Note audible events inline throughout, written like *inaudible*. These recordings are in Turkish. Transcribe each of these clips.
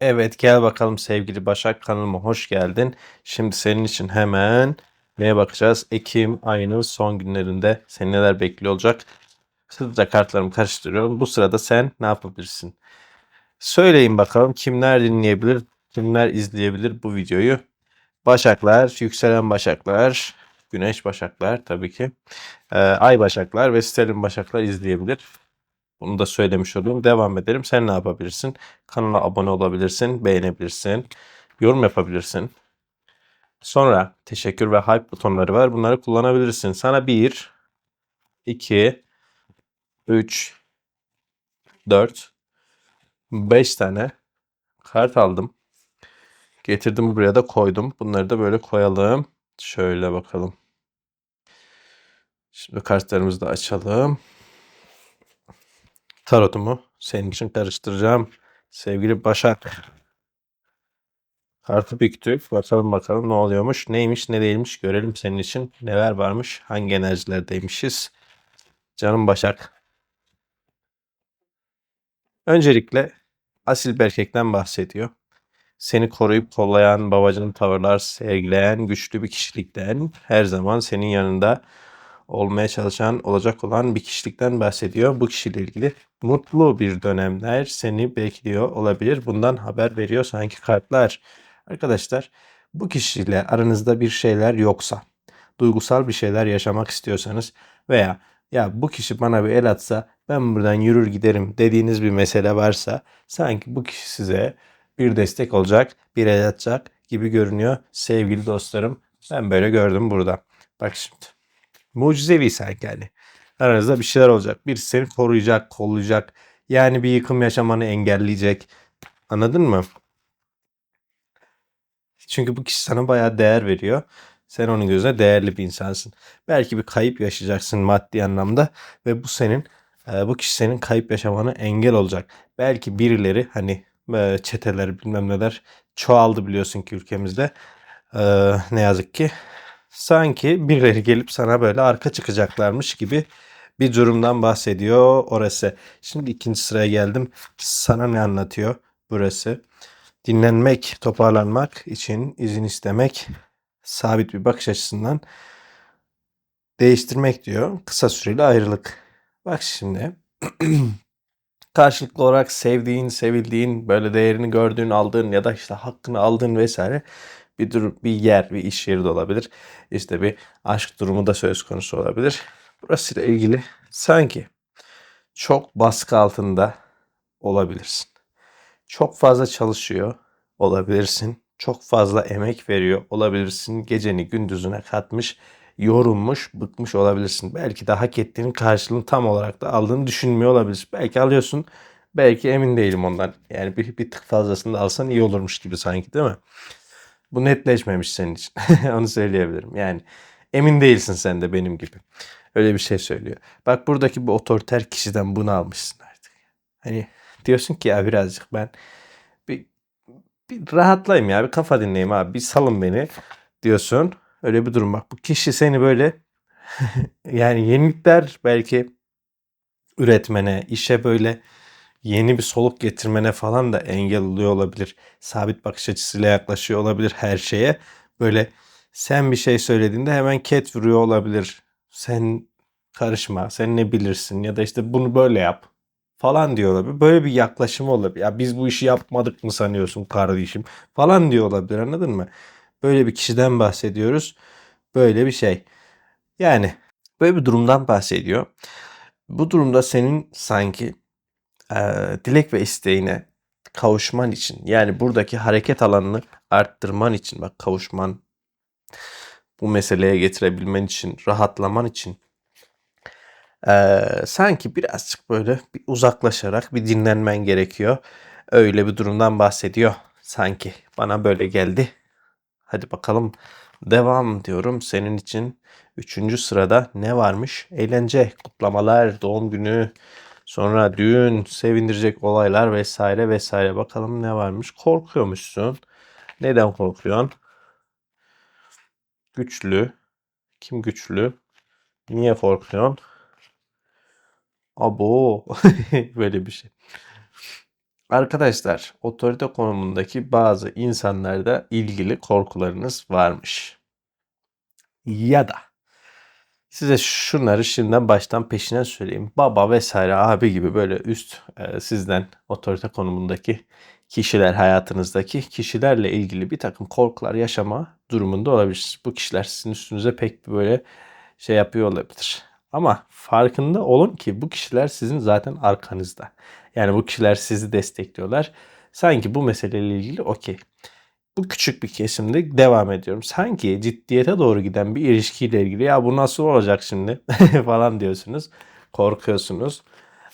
Evet gel bakalım sevgili Başak kanalıma hoş geldin. Şimdi senin için hemen neye bakacağız? Ekim ayının son günlerinde seni neler bekliyor olacak? Hızlıca kartlarımı karıştırıyorum. Bu sırada sen ne yapabilirsin? Söyleyin bakalım kimler dinleyebilir, kimler izleyebilir bu videoyu? Başaklar, yükselen başaklar, güneş başaklar tabii ki. Ee, ay başaklar ve stelin başaklar izleyebilir. Bunu da söylemiş olayım. Devam edelim. Sen ne yapabilirsin? Kanala abone olabilirsin, beğenebilirsin, yorum yapabilirsin. Sonra teşekkür ve hype butonları var. Bunları kullanabilirsin. Sana 1, 2, 3, 4, 5 tane kart aldım. Getirdim buraya da koydum. Bunları da böyle koyalım. Şöyle bakalım. Şimdi kartlarımızı da açalım. Tarotumu senin için karıştıracağım. Sevgili Başak. Kartı büktük. Bakalım bakalım ne oluyormuş. Neymiş ne değilmiş görelim senin için. Neler varmış. Hangi enerjilerdeymişiz. Canım Başak. Öncelikle asil bir erkekten bahsediyor. Seni koruyup kollayan, babacının tavırlar sergileyen güçlü bir kişilikten, her zaman senin yanında olmaya çalışan, olacak olan bir kişilikten bahsediyor. Bu kişiyle ilgili mutlu bir dönemler seni bekliyor olabilir. Bundan haber veriyor sanki kartlar. Arkadaşlar bu kişiyle aranızda bir şeyler yoksa, duygusal bir şeyler yaşamak istiyorsanız veya ya bu kişi bana bir el atsa ben buradan yürür giderim dediğiniz bir mesele varsa sanki bu kişi size bir destek olacak, bir el atacak gibi görünüyor sevgili dostlarım. Ben böyle gördüm burada. Bak şimdi. Mucizevi sanki yani. Aranızda bir şeyler olacak. Birisi seni koruyacak, kollayacak. Yani bir yıkım yaşamanı engelleyecek. Anladın mı? Çünkü bu kişi sana bayağı değer veriyor. Sen onun gözüne değerli bir insansın. Belki bir kayıp yaşayacaksın maddi anlamda ve bu senin e, bu kişi senin kayıp yaşamana engel olacak. Belki birileri hani e, çeteler bilmem neler çoğaldı biliyorsun ki ülkemizde. E, ne yazık ki sanki birileri gelip sana böyle arka çıkacaklarmış gibi bir durumdan bahsediyor orası. Şimdi ikinci sıraya geldim. Sana ne anlatıyor burası? Dinlenmek, toparlanmak için izin istemek, sabit bir bakış açısından değiştirmek diyor. Kısa süreli ayrılık. Bak şimdi. *clears throat* Karşılıklı olarak sevdiğin, sevildiğin, böyle değerini gördüğün, aldığın ya da işte hakkını aldığın vesaire bir durum, bir yer, bir iş yeri de olabilir. İşte bir aşk durumu da söz konusu olabilir. Burasıyla ilgili sanki çok baskı altında olabilirsin. Çok fazla çalışıyor olabilirsin. Çok fazla emek veriyor olabilirsin. Geceni gündüzüne katmış, yorulmuş, bıkmış olabilirsin. Belki de hak ettiğinin karşılığını tam olarak da aldığını düşünmüyor olabilirsin. Belki alıyorsun, belki emin değilim ondan. Yani bir, bir tık fazlasını da alsan iyi olurmuş gibi sanki değil mi? Bu netleşmemiş senin için. *laughs* Onu söyleyebilirim. Yani emin değilsin sen de benim gibi. Öyle bir şey söylüyor. Bak buradaki bu otoriter kişiden bunu almışsın artık. Hani diyorsun ki ya birazcık ben bir, bir rahatlayayım ya bir kafa dinleyeyim abi bir salın beni diyorsun. Öyle bir durum bak bu kişi seni böyle *laughs* yani yenilikler belki üretmene, işe böyle yeni bir soluk getirmene falan da engel oluyor olabilir. Sabit bakış açısıyla yaklaşıyor olabilir her şeye. Böyle sen bir şey söylediğinde hemen ket vuruyor olabilir. Sen karışma, sen ne bilirsin ya da işte bunu böyle yap falan diyor olabilir. Böyle bir yaklaşımı olabilir. Ya biz bu işi yapmadık mı sanıyorsun kardeşim falan diyor olabilir anladın mı? Böyle bir kişiden bahsediyoruz. Böyle bir şey. Yani böyle bir durumdan bahsediyor. Bu durumda senin sanki dilek ve isteğine kavuşman için yani buradaki hareket alanını arttırman için bak kavuşman bu meseleye getirebilmen için rahatlaman için e, sanki birazcık böyle bir uzaklaşarak bir dinlenmen gerekiyor. Öyle bir durumdan bahsediyor sanki bana böyle geldi. Hadi bakalım devam diyorum senin için. Üçüncü sırada ne varmış? Eğlence, kutlamalar, doğum günü, sonra düğün, sevindirecek olaylar vesaire vesaire. Bakalım ne varmış? Korkuyormuşsun. Neden korkuyorsun? Güçlü. Kim güçlü? Niye korkuyorsun? Abo. *laughs* Böyle bir şey. Arkadaşlar, otorite konumundaki bazı insanlarda ilgili korkularınız varmış. Ya da size şunları şimdiden baştan peşine söyleyeyim. Baba vesaire abi gibi böyle üst e, sizden otorite konumundaki kişiler hayatınızdaki kişilerle ilgili bir takım korkular yaşama durumunda olabilir. Bu kişiler sizin üstünüze pek böyle şey yapıyor olabilir. Ama farkında olun ki bu kişiler sizin zaten arkanızda. Yani bu kişiler sizi destekliyorlar. Sanki bu meseleyle ilgili okey. Bu küçük bir kesimde devam ediyorum. Sanki ciddiyete doğru giden bir ilişkiyle ilgili ya bu nasıl olacak şimdi *laughs* falan diyorsunuz. Korkuyorsunuz.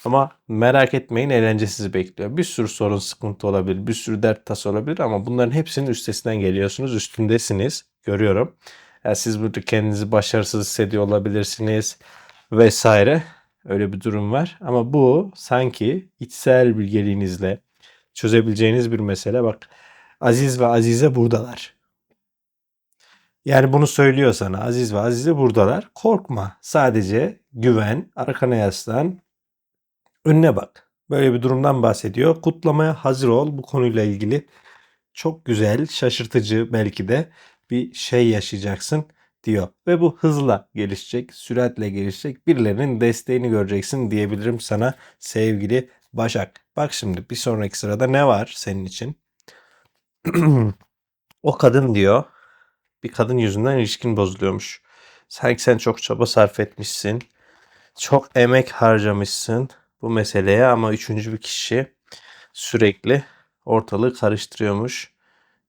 Ama merak etmeyin eğlence sizi bekliyor. Bir sürü sorun sıkıntı olabilir. Bir sürü dert tası olabilir ama bunların hepsinin üstesinden geliyorsunuz. Üstündesiniz. Görüyorum. Yani siz burada kendinizi başarısız hissediyor olabilirsiniz vesaire. Öyle bir durum var. Ama bu sanki içsel bilgeliğinizle çözebileceğiniz bir mesele. Bak Aziz ve Azize buradalar. Yani bunu söylüyor sana. Aziz ve Azize buradalar. Korkma. Sadece güven, arkana yaslan, önüne bak. Böyle bir durumdan bahsediyor. Kutlamaya hazır ol. Bu konuyla ilgili çok güzel, şaşırtıcı belki de bir şey yaşayacaksın diyor. Ve bu hızla gelişecek, süratle gelişecek. Birilerinin desteğini göreceksin diyebilirim sana sevgili Başak. Bak şimdi bir sonraki sırada ne var senin için? O kadın diyor bir kadın yüzünden ilişkin bozuluyormuş. Sanki sen çok çaba sarf etmişsin. Çok emek harcamışsın bu meseleye ama üçüncü bir kişi sürekli ortalığı karıştırıyormuş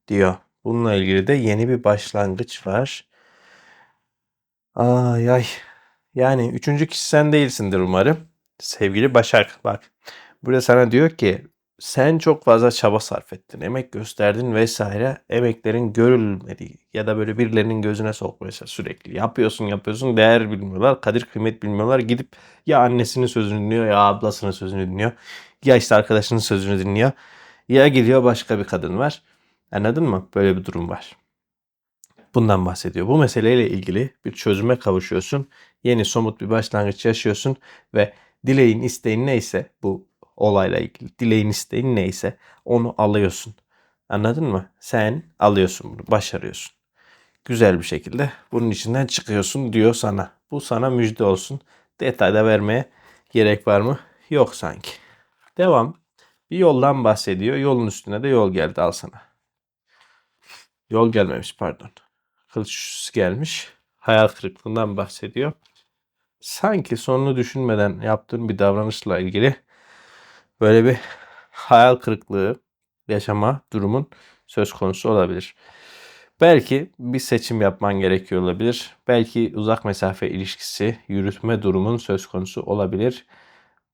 diyor. Bununla ilgili de yeni bir başlangıç var. Ay ay. Yani üçüncü kişi sen değilsindir umarım. Sevgili Başak bak. Burada sana diyor ki sen çok fazla çaba sarf ettin, emek gösterdin vesaire. Emeklerin görülmediği ya da böyle birilerinin gözüne sokmaya sürekli. Yapıyorsun yapıyorsun değer bilmiyorlar, kadir kıymet bilmiyorlar. Gidip ya annesinin sözünü dinliyor ya ablasının sözünü dinliyor. Ya işte arkadaşının sözünü dinliyor. Ya gidiyor başka bir kadın var. Anladın mı? Böyle bir durum var. Bundan bahsediyor. Bu meseleyle ilgili bir çözüme kavuşuyorsun. Yeni somut bir başlangıç yaşıyorsun ve dileğin isteğin neyse bu olayla ilgili dileğin isteğin neyse onu alıyorsun. Anladın mı? Sen alıyorsun bunu, başarıyorsun. Güzel bir şekilde bunun içinden çıkıyorsun diyor sana. Bu sana müjde olsun. Detayda vermeye gerek var mı? Yok sanki. Devam. Bir yoldan bahsediyor. Yolun üstüne de yol geldi al sana. Yol gelmemiş pardon. Kılıç gelmiş. Hayal kırıklığından bahsediyor. Sanki sonunu düşünmeden yaptığın bir davranışla ilgili böyle bir hayal kırıklığı yaşama durumun söz konusu olabilir. Belki bir seçim yapman gerekiyor olabilir. Belki uzak mesafe ilişkisi yürütme durumun söz konusu olabilir.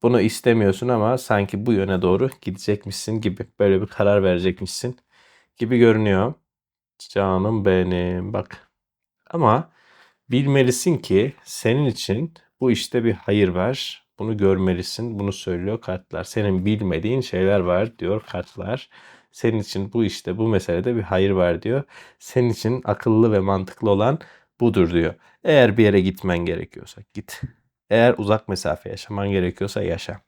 Bunu istemiyorsun ama sanki bu yöne doğru gidecekmişsin gibi böyle bir karar verecekmişsin gibi görünüyor. Canım benim bak. Ama bilmelisin ki senin için bu işte bir hayır var. Bunu görmelisin. Bunu söylüyor kartlar. Senin bilmediğin şeyler var diyor kartlar. Senin için bu işte bu meselede bir hayır var diyor. Senin için akıllı ve mantıklı olan budur diyor. Eğer bir yere gitmen gerekiyorsa git. Eğer uzak mesafe yaşaman gerekiyorsa yaşa.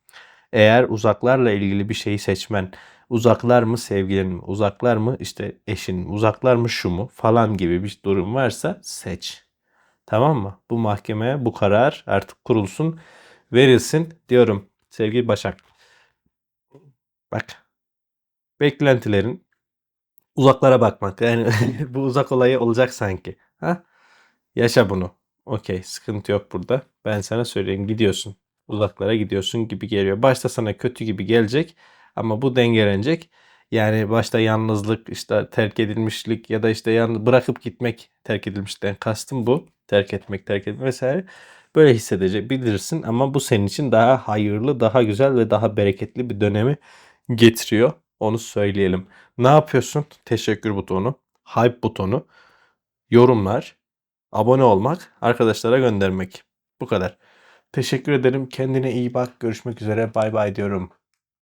Eğer uzaklarla ilgili bir şeyi seçmen, uzaklar mı sevgilin mi, uzaklar mı işte eşin mi, uzaklar mı şu mu falan gibi bir durum varsa seç. Tamam mı? Bu mahkemeye bu karar artık kurulsun, verilsin diyorum sevgili Başak. Bak. Beklentilerin uzaklara bakmak. Yani *laughs* bu uzak olayı olacak sanki. Ha? Yaşa bunu. Okey, sıkıntı yok burada. Ben sana söyleyeyim gidiyorsun. Uzaklara gidiyorsun gibi geliyor. Başta sana kötü gibi gelecek ama bu dengelenecek. Yani başta yalnızlık, işte terk edilmişlik ya da işte yalnız bırakıp gitmek terk edilmişten kastım bu. Terk etmek, terk etmek vesaire. Böyle hissedecek bilirsin ama bu senin için daha hayırlı, daha güzel ve daha bereketli bir dönemi getiriyor. Onu söyleyelim. Ne yapıyorsun? Teşekkür butonu, hype butonu, yorumlar, abone olmak, arkadaşlara göndermek. Bu kadar. Teşekkür ederim. Kendine iyi bak. Görüşmek üzere. Bay bay diyorum.